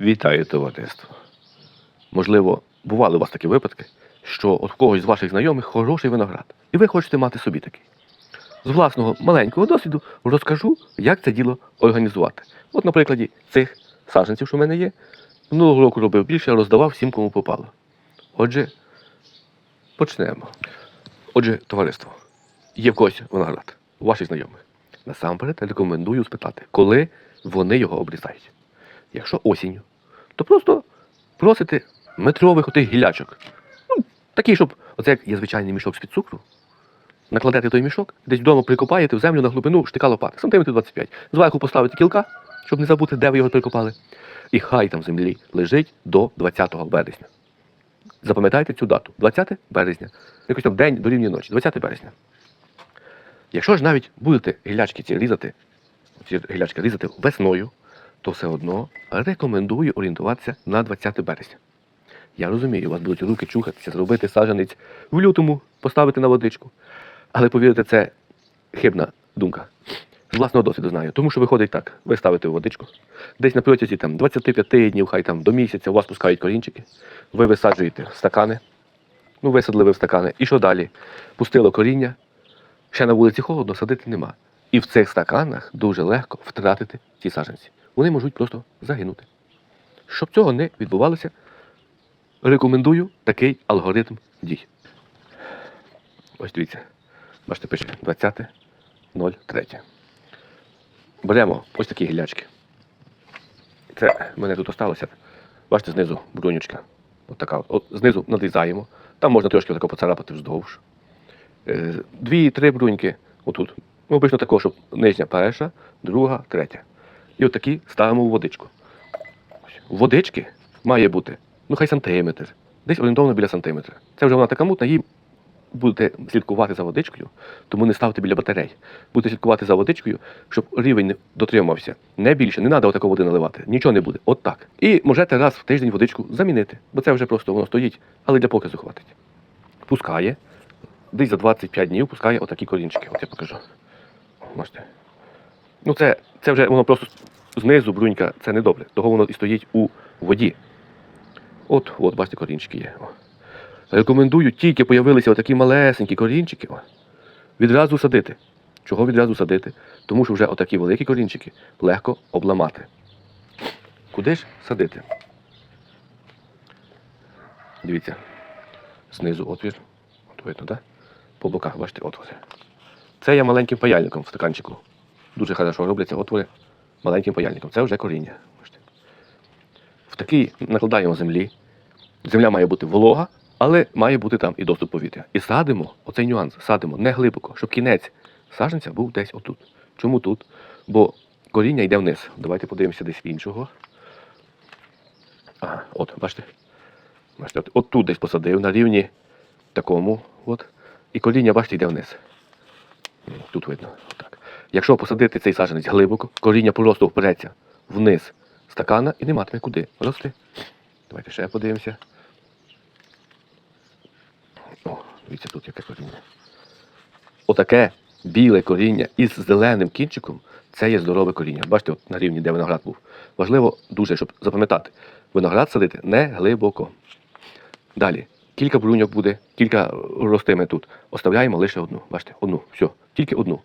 Вітаю товариство. Можливо, бували у вас такі випадки, що от когось з ваших знайомих хороший виноград, і ви хочете мати собі такий. З власного маленького досвіду розкажу, як це діло організувати. От на прикладі цих саджанців, що в мене є, минулого року робив більше, роздавав всім, кому попало. Отже, почнемо. Отже, товариство, є в когось виноград, у ваших знайомих. Насамперед рекомендую спитати, коли вони його обрізають. Якщо осінню, то просто просите метрових отих гілячок. Ну, такий, щоб, оце як є звичайний мішок з-під цукру. Накладете той мішок, десь вдома прикопаєте в землю на глибину штика лопати, сантиметрів 25. Зверху поставите кілка, щоб не забути, де ви його прикопали. І хай там в землі лежить до 20 березня. Запам'ятайте цю дату. 20 березня. Якось там день до рівня ночі, 20 березня. Якщо ж навіть будете гілячки ці різати, ці гілячки різати весною, то все одно рекомендую орієнтуватися на 20 березня. Я розумію, у вас будуть руки чухатися, зробити саджанець в лютому, поставити на водичку. Але повірте, це хибна думка. З власного досвіду знаю. Тому що виходить так: ви ставите в водичку, десь на протязі там, 25 днів, хай там до місяця у вас пускають корінчики, ви висаджуєте в стакани, ну висадили ви в стакани. І що далі? Пустило коріння, ще на вулиці холодно, садити нема. І в цих стаканах дуже легко втратити ті саджанці. Вони можуть просто загинути. Щоб цього не відбувалося, рекомендую такий алгоритм дій. Ось дивіться. Бачите, пише 20.03. Беремо ось такі гілячки. Це в мене тут осталося. Бачите, знизу брунючка. От така. от. Знизу надрізаємо. Там можна трошки отако поцарапати вздовж. Е, Дві-три бруньки отут. Ну, обично такого, щоб нижня перша, друга, третя. І от такі ставимо у водичку. Водички має бути, ну хай сантиметр. Десь орієнтовно біля сантиметра. Це вже вона така мутна, їй будете слідкувати за водичкою, тому не ставте біля батарей. Будете слідкувати за водичкою, щоб рівень дотримався. Не більше, не треба отако води наливати. Нічого не буде. От так. І можете раз в тиждень водичку замінити, бо це вже просто воно стоїть, але для показу хватить. Пускає. Десь за 25 днів пускає отакі корінчики. От я покажу. Бачите. Ну це, це вже воно просто знизу брунька, це не добре. Того воно і стоїть у воді. От, от, бачите, корінчики є. О. Рекомендую, тільки появилися отакі малесенькі корінчики, о, відразу садити. Чого відразу садити? Тому що вже отакі великі корінчики легко обламати. Куди ж садити? Дивіться, знизу отвір. От видно, так? По боках, бачите, отвори. Це я маленьким паяльником в стаканчику. Дуже хорошо робляться отвори маленьким паяльником. Це вже коріння. В такий накладаємо землі. Земля має бути волога, але має бути там і доступ повітря. І садимо, оцей нюанс, садимо не глибоко, щоб кінець саджанця був десь отут. Чому тут? Бо коріння йде вниз. Давайте подивимося десь іншого. Ага, от, бачите? Бачите, от, от тут десь посадив на рівні такому. От. І коріння, бачите, йде вниз. Тут видно. Так. Якщо посадити цей саджанець глибоко, коріння просто впереться вниз стакана і не матиме куди рости. Давайте ще подивимося. О, дивіться, тут яке коріння. Отаке біле коріння із зеленим кінчиком це є здорове коріння. Бачите, от на рівні, де виноград був. Важливо дуже, щоб запам'ятати, виноград садити не глибоко. Далі. Кілька бруньок буде, кілька ростиме тут. Оставляємо лише одну. Бачите, одну. Все, тільки одну.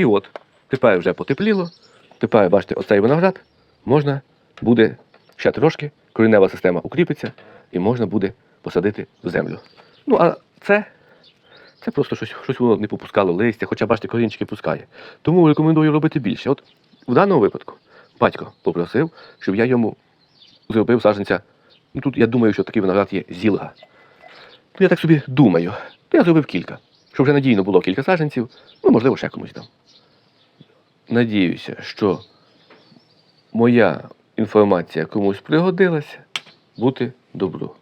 І от, тепер вже потепліло. Тепер, бачите, оцей виноград можна буде ще трошки, коренева система укріпиться і можна буде посадити в землю. Ну, а це, це просто щось, щось воно не попускало листя, хоча бачите, корінчики пускає. Тому рекомендую робити більше. От в даному випадку батько попросив, щоб я йому зробив саджанця. Ну тут я думаю, що такий виноград є зілга. Ну, я так собі думаю. То я зробив кілька. Щоб вже надійно було кілька саджанців, ну, можливо, ще комусь там. Надіюся, що моя інформація комусь пригодилася. Бути добру.